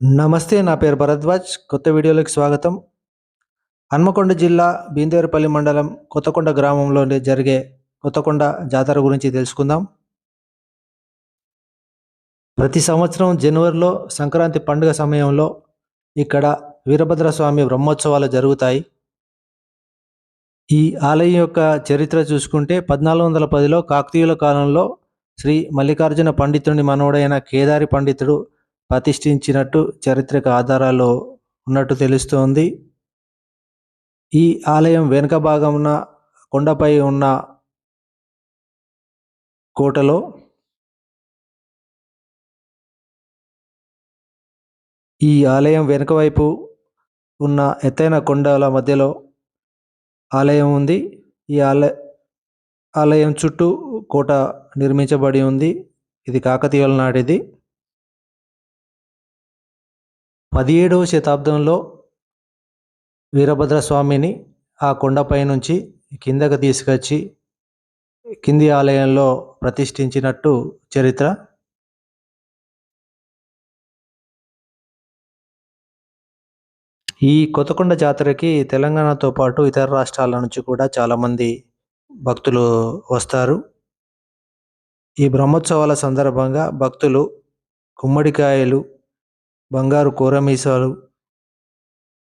నమస్తే నా పేరు భరద్వాజ్. కొత్త వీడియోలోకి స్వాగతం. హన్మకొండ జిల్లా బీందేరుపల్లి మండలం కొత్తకొండ గ్రామంలో జరిగే కొత్తకొండ జాతర గురించి తెలుసుకుందాం. ప్రతి సంవత్సరం జనవరిలో సంక్రాంతి పండుగ సమయంలో ఇక్కడ వీరభద్రస్వామి బ్రహ్మోత్సవాలు జరుగుతాయి. ఈ ఆలయం యొక్క చరిత్ర చూసుకుంటే పద్నాలుగు వందల పదిలో కాకతీయుల కాలంలో శ్రీ మల్లికార్జున పండితుని మనవడైన కేదారి పండితుడు ప్రతిష్ఠించినట్టు చారిత్రక ఆధారాలు ఉన్నట్టు తెలుస్తోంది. ఈ ఆలయం వెనుక భాగమున కొండపై ఉన్న కోటలో ఈ ఆలయం వెనుక వైపు ఉన్న ఎత్తైన కొండల మధ్యలో ఆలయం ఉంది. ఈ ఆలయ ఆలయం చుట్టూ కోట నిర్మించబడి ఉంది. ఇది కాకతీయుల నాటిది. పదిహేడవ శతాబ్దంలో వీరభద్రస్వామిని ఆ కొండపై నుంచి కిందకు తీసుకొచ్చి కింది ఆలయంలో ప్రతిష్ఠించినట్టు చరిత్ర. ఈ కొత్తకొండ జాతరకి తెలంగాణతో పాటు ఇతర రాష్ట్రాల నుంచి కూడా చాలామంది భక్తులు వస్తారు. ఈ బ్రహ్మోత్సవాల సందర్భంగా భక్తులు గుమ్మడికాయలు బంగారు కూరమీసాలు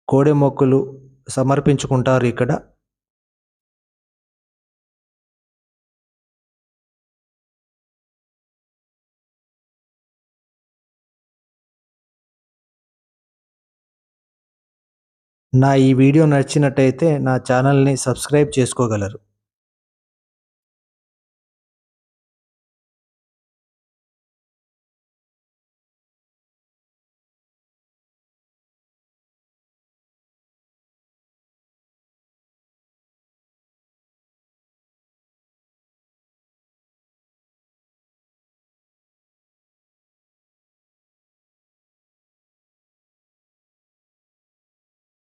కోడె మొక్కులు సమర్పించుకుంటారు ఇక్కడ. నా ఈ వీడియో నచ్చినట్టయితే నా ఛానల్ని సబ్స్క్రైబ్ చేసుకోగలరు.